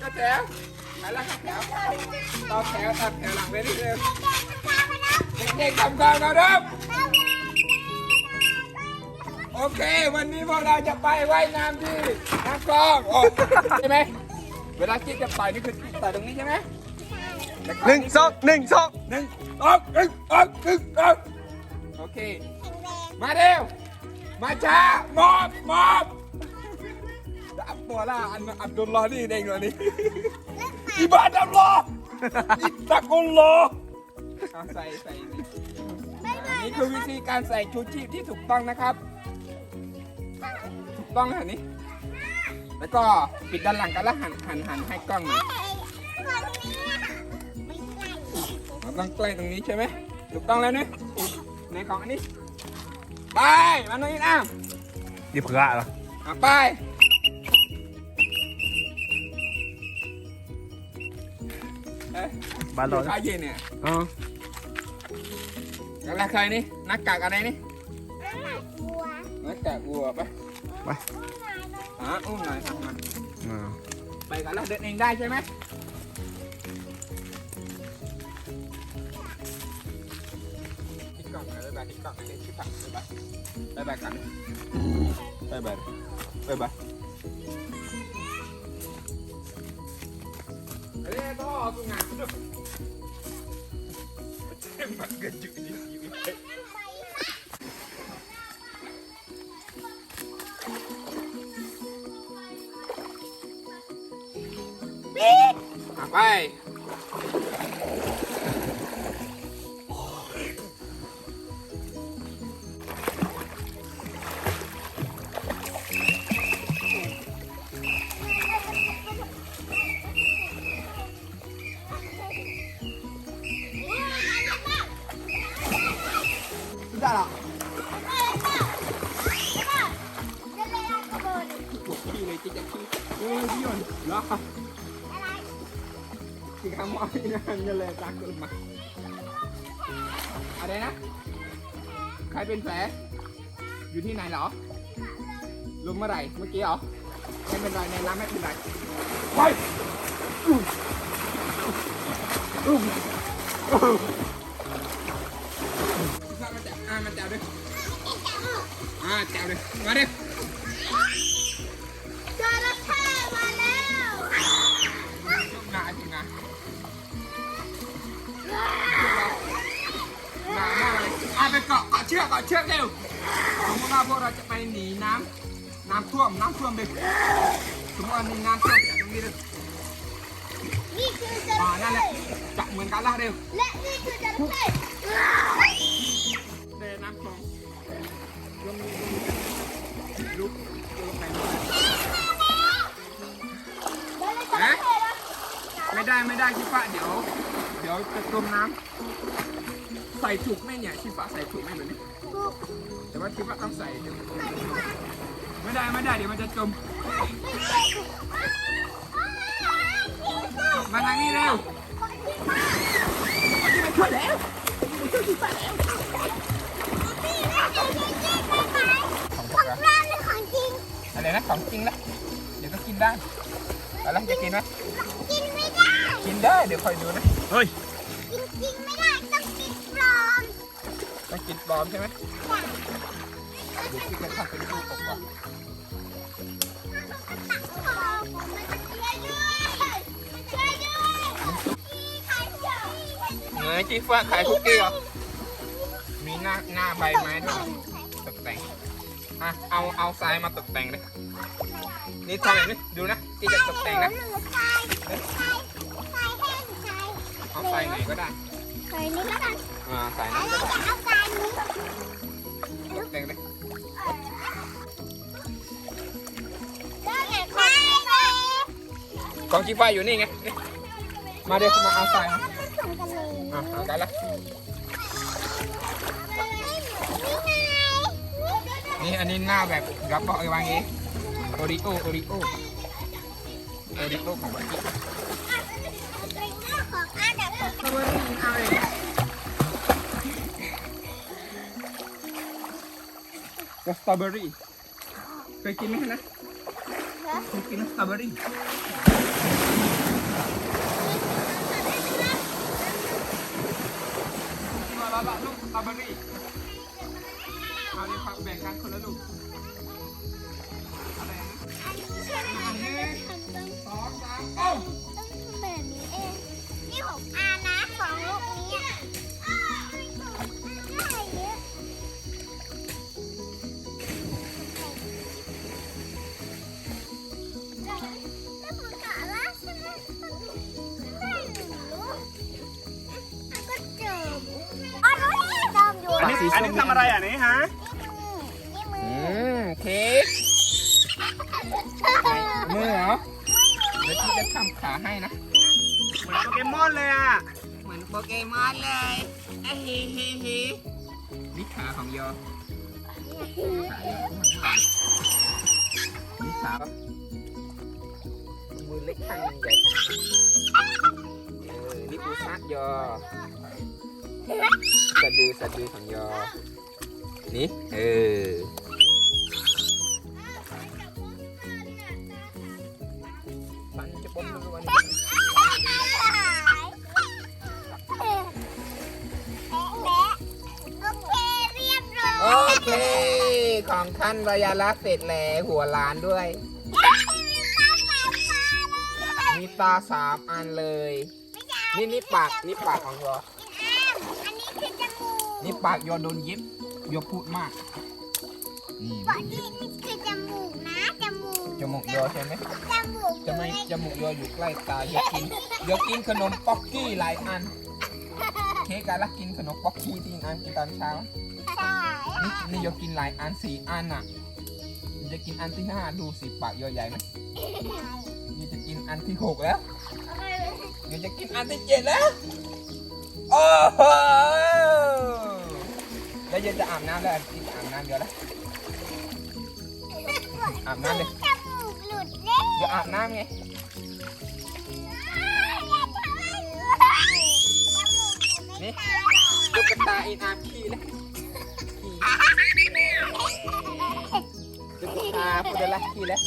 ก็แถวไปแล้วครับแถวต่อแถวตามแถวหลังไปนิดเดียวเด็กๆทำการนะครับโอเค วันนี้พวกเราจะไปว่ายน้ำที่น้ำคลองโอ้ใช่ไหมเวลากิ๊กจะต่อยนี่คือต่อยตรงนี้ใช่ไหมแล้วก็หนึ่งสองหนึ่งสองหนึ่งสองหนึ่งสองหนึ่งสองโอเค มาเร็ว มาช้ามอบมอบอับ ตัวละอันอับดุลลอฮ์นี่เองเหรอนี่อิบาดัลลอฮ์อิตะกุลลอฮ์เอาใส่ใส่นี่นี่คือวิธีการใส่ชูชีพที่ถูกต้องนะครับ ถูกต้องนะนี่แล้วก็ปิดด้านหลังกันแล้วหันหันหันให้กล้องหน่อยเราต้องใกล้ตรงนี้ใช่ไหมถูกต้องแล้วนี่ในของอันนี้ ไปมาตรงนี้นะนี่เผื่อเหรออะไป อ๊ะบ้านเราข้าวเย็นเนี่ยอ๋ออะไรใครนี่หน้ากากอะไรนี่หน้ากากวัวไปไปอะอุ้มหน่อยครับมาอ่าไปกันแล้วเดินเองได้ใช่ไหมที่กล่องไปไปที่กล่องที่ที่ผักไปไปไปไปกันไปไปไปไปเฮ้ยต่อกูงานสุดมันเกิดจุดนี้ อยู่อะไปไเหรอที่คำว่าที่นั่นก็เลยรักกันมาอะไรนะ ใครเป็นแผลอยู่ที่ไหนเหรอลุงเมื่อไหร่เมื่อกี้เหรอไม่เป็นไรในน้ำไม่เป็นไรไปอุ้อุ้อุ้มมาจับอ่ามาจับด้วยอ่าจับเลยมาดิ เกาะเกาะเชือกเกาะเชือกเร็วสมมติว่าพวกเราจะไปหนีน้ำน้ำท่วมน้ำท่วมเลยสมมติว่ามีน้ำท่วมจากตรงนี้เลยนี่คือจอ่าระนั่นแหละเข้จับเหมือนกันละเร็วและนี่คือจระเข้เดินน้ำคลองลงลุกลงไปแล้วจระเข้ล่ะไม่ได้ไม่ได้ชิฟ้าเดี๋ยว เดี๋ยวจะจมน้ำ ใส่ถูกไหมเนี่ยชิฟ้าใส่ถูกไหมแบบนี้ถูกแต่ว่าคิดว่าต้องใส่เดี๋ยวไม่ได้ไม่ได้เดี๋ยวมันจะจมมาทางนี้เร็วที่มันช่วยแล้วของร้านเป็นของจริงอะไรนะของจริงนะเดี๋ยวก็กินได้อะไรจะกินไหมกินไม่ได้ กินได้เดี๋ยวคอยดูนะเฮ้ย กินปลอมใช่ไหมเดี๋ยวพี่จะทำเป็นรูปก่อนช่วยด้วยช่วยด้วยใครเจอเหมือนจีฟ้าขายคุกกี้เหรอ มีหน้าหน้าใบไม้ด้วยตกแต่ง อะ เอาเอาทรายมาตกแต่งเลย นี่ทำแบบนี้ดูนะที่จะตกแต่งนะหรือทรายทรายทรายแห้งทรายเอาทรายไหนก็ได้ ทรายนี้แล้วกันอ่าทรายแล้นั้วนก็เราได้จะเอาทรายนี้ตกแต่งเลยได้ไงใช่เลยของจีฟ้าอยู่นี่ไงนี่มาเดี๋ยวมาเอาทรายมาส่งกันเลยอะเอากันละนี่ไงนี่อันนี้หน้าแบบรับบอกไอ้วางงี้โอริโอโอริโอโอริโอของวันนี้ของอา เพราะว่าไม่อาเลยกัสตรอเบอรี่เคยกินไหมนะเคยกินสตรอเบอรี่มาละละลูกสตรอเบอรี่เอาเลยครับแบ่งกันคนละลูกอะไรนะหนึ่งสองสามเอ้า อันนี้ทำอะไรอะนี่ฮะนี่มือือมเค้กมือเหรอเดี๋ยวพี่จะทำขาให้นะเหมือนโปเกมอนเลยอะเหมือนโปเกมอนเลยอะฮิฮิฮินี่ขาของยอขายอนี่ขาปะมือเล็กข้างหนึ่งใหญ่ข้างหนึ่งเออนี่ปูซัดยอสะดือสะดือของยอ นี่เออมันจะปนมือวันนี้โอเค ของท่านรยาลักษณ์เสร็จแล้วหัวล้านด้วย มีตาสามอันเลย นี่นี่ปาก นี่ปากของยออันนี้คือจมูกนี่ปากยอโดนเย็บ ยอพูดมาก นี่บอกนี่นี่คือจมูกนะจมูกจมูกยอใช่ไหมจมูกจะไม่จมูกยออยู่ใกล้ตายอกินยอกินขนมป๊อกกี้หลายอัน เค้กการละกินขนมป๊อกกี้ที่อันกินตอนเช้าใช่นี่นี่ยอกินหลายอันสี่อันอะจะกินอันที่ห้าดูสิปากยอใหญ่ไหมนี่จะกินอันที่หกแล้วเดี๋ยวจะกินอันที่เจ็ดแล้วโอ้โห แล้วเดี๋ยวจะอาบน้ำแล้วกินอาบน้ำเดี๋ยวละอาบน้ำเลยจมูกหลุดเล่เดี๋ยวอาบน้ำไงนี่ตุ๊กตาอินอาบขี้แล้วขี้ตุ๊กตาพูดอะไรขี้แล้ว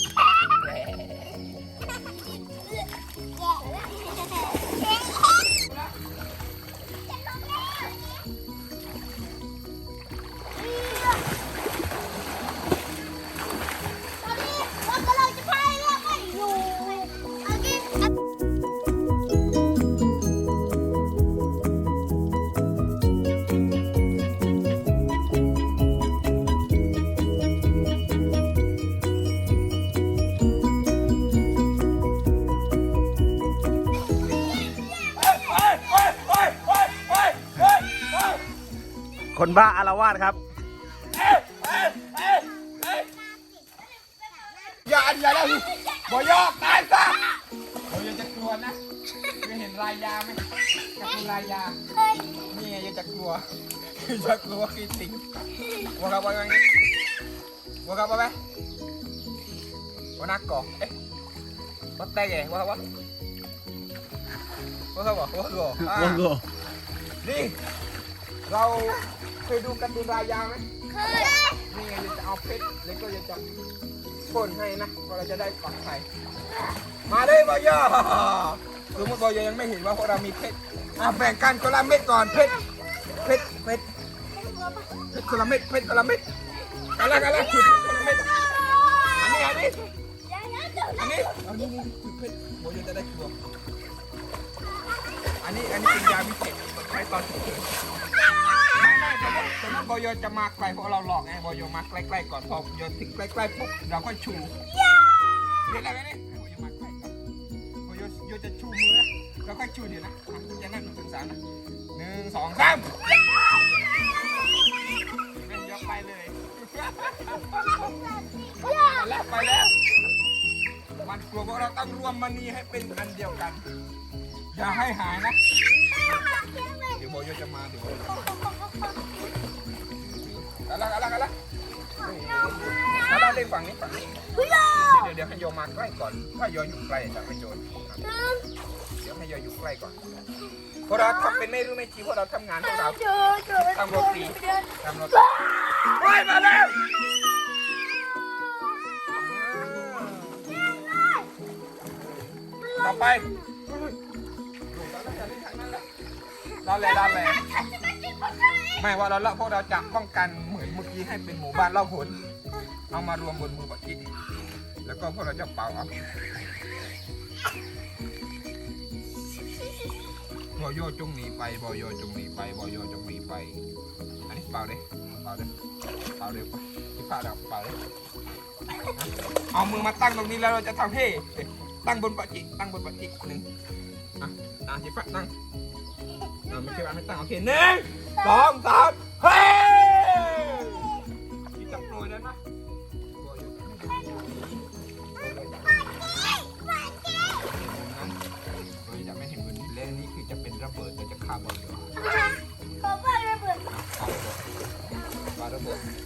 บ้าอารวาสครับ อย่าอันอย่าแล้วบอยอกตายซะบอยจะกลัวนะเคยเห็นลายยาไหมการ์ตูนลายยา นี่ไงยังจะกลัวจะกลัวคิดสิงวัวกับวัวยังไงวัวกับวัวไหมวัวนักก่อเอ๊ะวัวแต่ไงวัวกับวัววัวกับวัววัวก่ออ่านี่เรา เคยดูการ์ตูนรายาไหมเคยนี่ไงจะเอาเพชรแล้วก็จะพ่นให้นะเพราะเราจะได้ปลอดภัยมาเลยบอยอสมมติบอยอยังไม่เห็นว่าพวกเรามีเพชรอะแบ่งกันคนละเม็ดก่อนเพชรเพชรเพชรเพชรคนละเม็ดเพชรคนละเม็ดกันละกันละถือคนละเม็ดอันนี้อันนี้อันนี้อันนี้นี่ถือเพชรโมยจะได้ชัวอันนี้อันนี้เป็นยาพิเศษใช้ตอนฉุกเฉินไม่ไม่สม มติสมมติบอยจะมาไกลเพราะเราหลอกไงบอยมาใกล้ๆก่อนพอโยถึงใกล้ๆปุ๊บเราก็ชูเห็นอะไรไหมนี่บอยมาใกล้ก่อนบอยโยจะชูมือนะแล้วก็ชูเดี๋ยวนะอะจะนั่งหนึ่งถึงสามนะหนึ่งสองสามเป็นยกไปเลย ไปแล้วไปแล้ว มันกลัวพวกเราต้องรวมมณีให้เป็นอันเดียวกัน อย่าให้หายนะ เดี๋ยวโบโยจะมาเดี๋ยวกันละ กันละกันละแล้วเราเล่นฝั่งนี้ฝั่งนี้เดี๋ยวเดี๋ยวให้โยมาใกล้ก่อน ถ้าโยอยู่ใกล้จะให้โยนเดี๋ยวให้โยอยู่ใกล้ก่อนพวกเราทำเป็นไม่รู้ไม่ชี้พวกเราทำงานพวกเราทำโรตีทำโรตีไปมาแล้วต่อไปดันเลยดันเลยที่คนไทยไม่ว่าเราละพวกเราจะป้องกันเหมือน เมื่อกี้ให้เป็นหมู่บ้านเล่าผล เอามารวมบนมือปะจิแล้วก็พวกเราจะเป่าเอาบอยโยจงหนีไปบอยโยจงหนีไปบอยโยจงหนีไป อันนี้เป่าเลยเป่าเลยเป่าเลยที่ผ่าแล้วเป่าเลยเอามือมาตั้งตรงนี้แล้วเราจะทำให้ตั้งบนปะจิตั้งบนปะจิหนึ่งอะอะที่ผ่าตั้งเราไม่ใช่ว่าไม่ตั้งโอเคหนึ่งสองสามเฮ้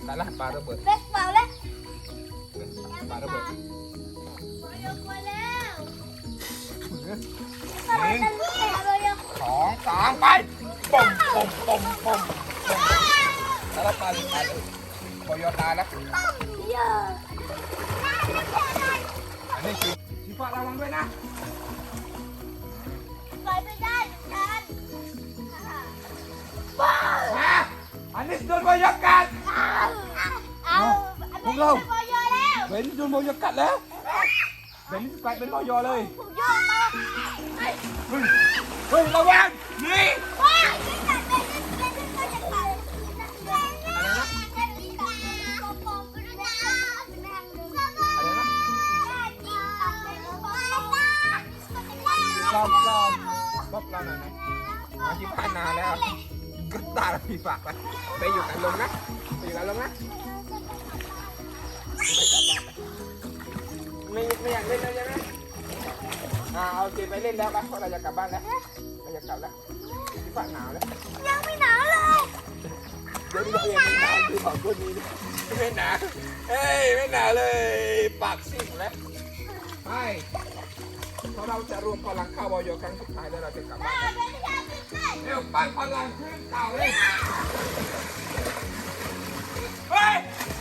เบิดปาระเบิดได้ละปาระเบิดเบ็กเป่าแล้วปาระเบิดบอยกมาแล้วหนึ่งทำไมจะรู้แต่บอยกสองสามไปปุ่มปุ่มปุ่มปุ่มแล้วเราปาเลยปาเลยโปรยตายแล้วเยอะอันนี้คือที่ฟ้าระวังด้วยนะไปไม่ได้เหมือนกันว้าวมาอันนี้โดนบอยกัด เอาพวกเราบอยแล้วเบนโดนบอยกัดแล้วเบนกลายเป็นบอยเลยผมโยกมาเฮ้ยเฮ้ยระวังนี่ว้าวที่ตัดเป็นเป็นเป็นก็จะขาดอะไรนะเป็นที่ตัดเป็นปอมปอมก็ได้เป็นทางนึงอะไรนะรอบรอบรอบรอบเราหน่อยนะมาที่ผ่านนานแล้ว กระตาละพี่ฝากไปไปอยู่กันลงนะไปอยู่กันลงนะไปกลับบ้านไปไม่ไม่อยากเล่นแล้วใช่ไหมอ่าเอาเกมไปเล่นแล้วไปเพราะเราจะกลับบ้านแล้วเราจะกลับแล้วที่ฝากหนาวแล้วยังไม่หนาวเลยเดี๋ยวเราเองไม่หนาวคือของคนนี้ไม่หนาวเฮ้ยไม่หนาวเลยปากซิ่งแล้วไปเพราะเราจะรวมพลังเข้าวอยครั้งสุดท้ายแล้วเราจะกลับบ้าน เป็นชาติใต้เร็วปั้นพลังขึ้นเก่าเลยเฮ้ย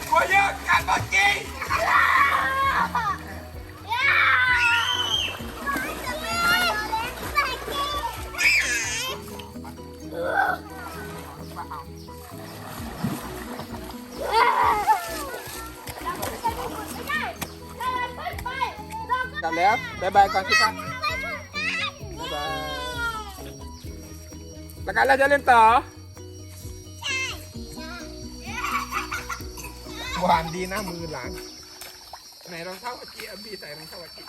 กลัวเยอะกันหมดจริงมาเอกลับแล้วบายบายก่อนสิครั แล้วกันเราจะเล่นต่อหวานดีนะมือหลานไหนรองเท้าอาจีอาบีใส่รองเท้าอาจี